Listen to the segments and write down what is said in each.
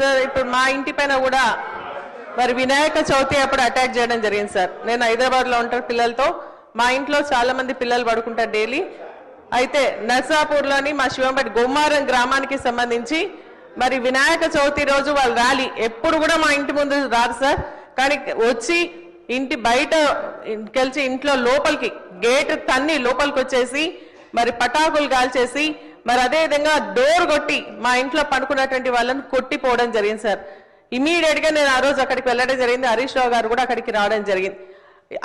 Sir ఇప్పుడు మా ఇంటి పైన కూడా మరి వినాయక చవితి అప్పుడు అటాక్ చేయడం జరిగింది సార్ నేను హైదరాబాద్లో ఉంటాను పిల్లలతో. మా ఇంట్లో చాలా మంది పిల్లలు పడుకుంటారు డైలీ అయితే నర్సాపూర్లోని మా శివంపేట గుమ్మారం గ్రామానికి సంబంధించి మరి వినాయక చవితి రోజు వాళ్ళు ర్యాలీ ఎప్పుడు కూడా మా ఇంటి ముందు రాదు సార్ కానీ వచ్చి ఇంటి బయట కలిసి ఇంట్లో లోపలికి గేట్ తన్ని లోపలికి వచ్చేసి మరి పటాకులు కాల్చేసి మరి అదే విధంగా డోర్ కొట్టి మా ఇంట్లో పడుకున్నటువంటి వాళ్ళని కొట్టిపోవడం జరిగింది సార్. ఇమీడియట్గా నేను ఆ రోజు అక్కడికి వెళ్ళడం జరిగింది. హరీష్ రావు గారు కూడా అక్కడికి రావడం జరిగింది.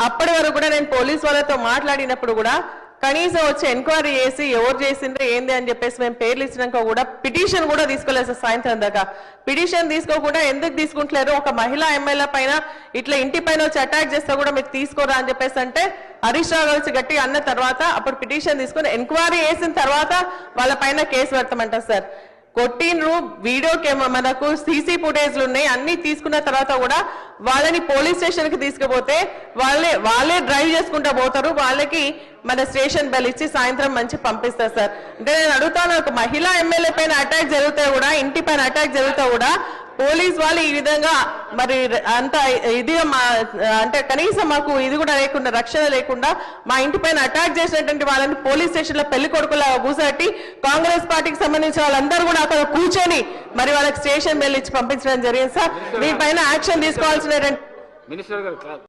అప్పటి వరకు కూడా నేను పోలీస్ వాళ్ళతో మాట్లాడినప్పుడు కూడా కనీసం వచ్చి ఎంక్వైరీ చేసి ఎవరు చేసిందో ఏంది అని చెప్పేసి మేము పేర్లు ఇచ్చినాక కూడా పిటిషన్ కూడా తీసుకోలేదు సార్ సాయంత్రం దాకా. పిటిషన్ తీసుకోకుండా ఎందుకు తీసుకుంటలేరు? ఒక మహిళా ఎమ్మెల్యే పైన ఇట్లా ఇంటి పైన వచ్చి అటాక్ చేస్తే కూడా మీరు తీసుకోరా అని చెప్పేసి అంటే హరీష్ రావు కలిసి గట్టి అన్న తర్వాత అప్పుడు పిటిషన్ తీసుకుని ఎంక్వైరీ చేసిన తర్వాత వాళ్ళ పైన కేసు పెడతామంటారు సార్. కొట్టిండ్రు వీడియో కెమెరా మనకు సీసీ ఫుటేజ్లు ఉన్నాయి అన్ని తీసుకున్న తర్వాత కూడా వాళ్ళని పోలీస్ స్టేషన్కి తీసుకుపోతే వాళ్ళే వాళ్ళే డ్రైవ్ చేసుకుంటూ పోతారు వాళ్ళకి మన స్టేషన్ బెల్ ఇచ్చి సాయంత్రం మంచి పంపిస్తారు సార్. అంటే నేను అడుగుతాను ఒక మహిళా ఎమ్మెల్యే పైన అటాక్ జరిగితే కూడా ఇంటి పైన అటాక్ జరిగితే కూడా పోలీస్ వాళ్ళు ఈ విధంగా మరి అంత ఇది మా అంటే కనీసం మాకు ఇది కూడా లేకుండా రక్షణ లేకుండా మా ఇంటి పైన అటాక్ చేసినటువంటి వాళ్ళని పోలీస్ స్టేషన్లో పెళ్ళి కొడుకులా కూసట్టి కాంగ్రెస్ పార్టీకి సంబంధించిన వాళ్ళందరూ కూడా అక్కడ కూర్చొని మరి వాళ్ళకి స్టేషన్ బెల్ ఇచ్చి పంపించడం జరిగింది సార్. దీనిపైన యాక్షన్ తీసుకోవాల్సిన మినిస్టర్ గారు క్లా-